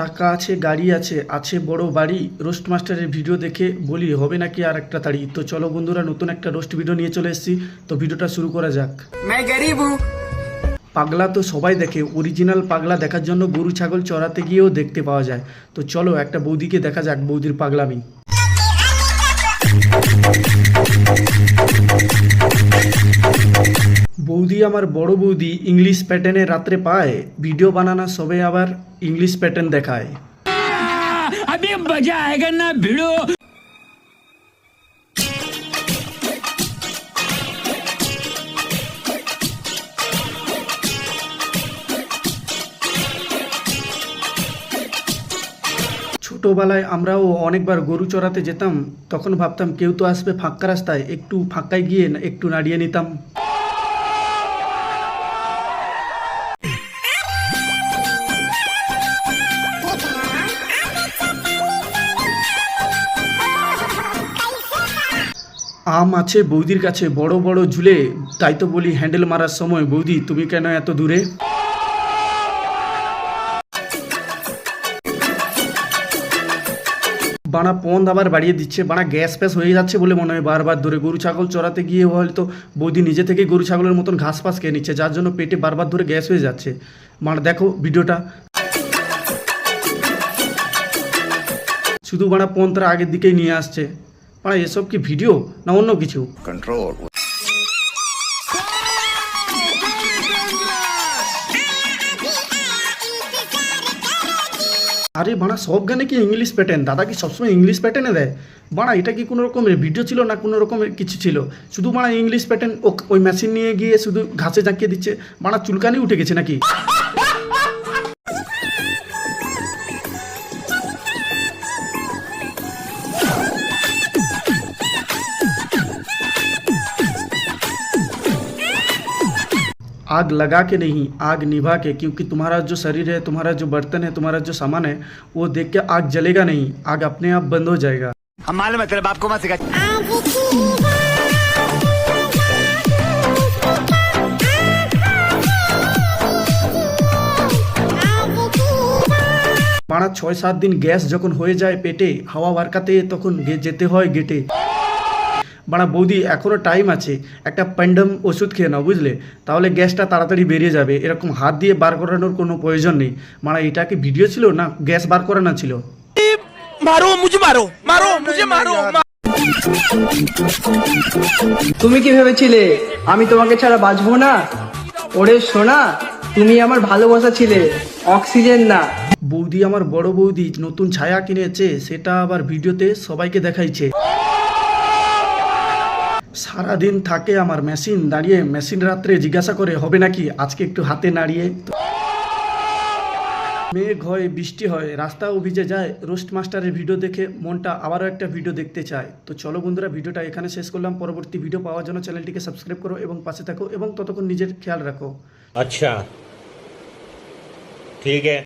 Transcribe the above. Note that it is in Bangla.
টাকা আছে গাড়ি আছে আছে বড় বাড়ি রোস্ট মাস্টারের ভিডিও দেখে বলি হবে নাকি আর একটা তাড়ি? তো চলো বন্ধুরা নতুন একটা রোস্ট ভিডিও নিয়ে চলে এসেছি। তো ভিডিওটা শুরু করা যাক। পাগলা তো সবাই দেখে অরিজিনাল পাগলা দেখার জন্য গরু ছাগল চড়াতে গিয়েও দেখতে পাওয়া যায়। তো চলো একটা বৌদিকে দেখা যাক বৌদির পাগলামি। বৌদি আমার বড় বৌদি ইংলিশ প্যাটার্নে রাত্রে পায়। ভিডিও বানানা সবে আবার ইংলিশ প্যাটার্ন দেখায়। না ভিডিও ছোটোবেলায় আমরাও অনেকবার গরু চড়াতে যেতাম তখন ভাবতাম কেউ তো আসবে ফাঁকা রাস্তায় একটু ফাঁকায় গিয়ে একটু নাড়িয়ে নিতাম। আম আছে, বৌদির কাছে বড় বড় ঝুলে, তাই তো বলি হ্যান্ডেল মারার সময়, বৌদি, তুমি কেন এত দূরে? বানা পন্দ আবার বাড়িয়ে দিচ্ছে, বানা গ্যাস ফ্যাস হয়ে যাচ্ছে বলে মনে হয়। বারবার ধরে গরু ছাগল চড়াতে গিয়ে হয়তো বৌদি নিজে থেকে গরু ছাগলের মতন ঘাস ফাস খেয়ে নিচ্ছে, যার জন্য পেটে বারবার ধরে গ্যাস হয়ে যাচ্ছে। মানে দেখো ভিডিওটা। শুধু বানা পন্থরা আগের দিকেই নিয়ে আসছে। মানে এসব কি ভিডিও না অন্য কিছু? Control. আরে বাড়া সব গানে কি ইংলিশ প্যাটার্ন দাদা কি সবসময় ইংলিশ প্যাটার্নে দেয়? বাড়া এটা কি কোনো রকমের ভিডিও ছিল না কোনো রকমের কিছু ছিল? শুধু বাড়া ইংলিশ প্যাটার্ন ওই মেশিন নিয়ে গিয়ে শুধু ঘাসে জাঁকিয়ে দিচ্ছে। বাড়া চুলকানি উঠে গেছে নাকি? आग लगा के नहीं आग निभा के क्योंकि तुम्हारा जो शरीर है तुम्हारा जो बर्तन है तुम्हारा जो सामान है वो देख के आग जलेगा नहीं आग अपने आप बंद हो जाएगा हम मालूम है तेरे बाप को मत सिखा পাড়া ছয় সাত দিন গ্যাস যখন হয়ে যায় পেটে হাওয়া বারকাতে তখন গে- যেতে হয় গেটে বাড়া বৌদি এখনও টাইম আছে একটা প্যান্ডাম ওষুধ খেয়ে নাও বুঝলে? তাহলে গ্যাসটা তাড়াতাড়ি বেরিয়ে যাবে এরকম হাত দিয়ে বার করানোর কোনো প্রয়োজন নেই। মানে এটা কি ভিডিও ছিল না গ্যাস বার করানো ছিল? তুমি কি ভেবেছিলে? আমি তোমাকে ছাড়া বাঁচবো না? ওরে সোনা তুমি আমার ভালোবাসা ছিলে অক্সিজেন না। বৌদি আমার বড় বৌদি নতুন ছায়া কিনেছে সেটা আবার ভিডিওতে সবাইকে দেখাইছে। সারাদিন থাকে আমার মেশিন, দাঁড়িয়ে মেশিন রাত্রে জিজ্ঞাসা করে, হবে নাকি? আজকে একটু হাতে নাড়িয়ে। মেঘ হয়, বৃষ্টি হয়, রাস্তাও ভিজে যায়। রোস্ট মাস্টারের ভিডিও দেখে মনটা আবারও একটা ভিডিও দেখতে চায়। তো চলো বন্ধুরা, ভিডিওটা এখানে শেষ করলাম। পরবর্তী ভিডিও পাওয়ার জন্য চ্যানেলটিকে সাবস্ক্রাইব করো এবং পাশে থাকো এবং ততক্ষণ নিজের খেয়াল রাখো। আচ্ছা। ঠিক